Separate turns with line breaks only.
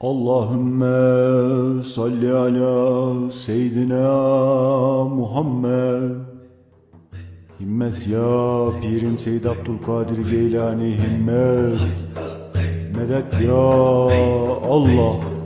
Allahümme salli ala seyyidina Muhammed. Himmet ya Pirim Seyyid Abdülkadir Geylani himmet. Medet ya Allah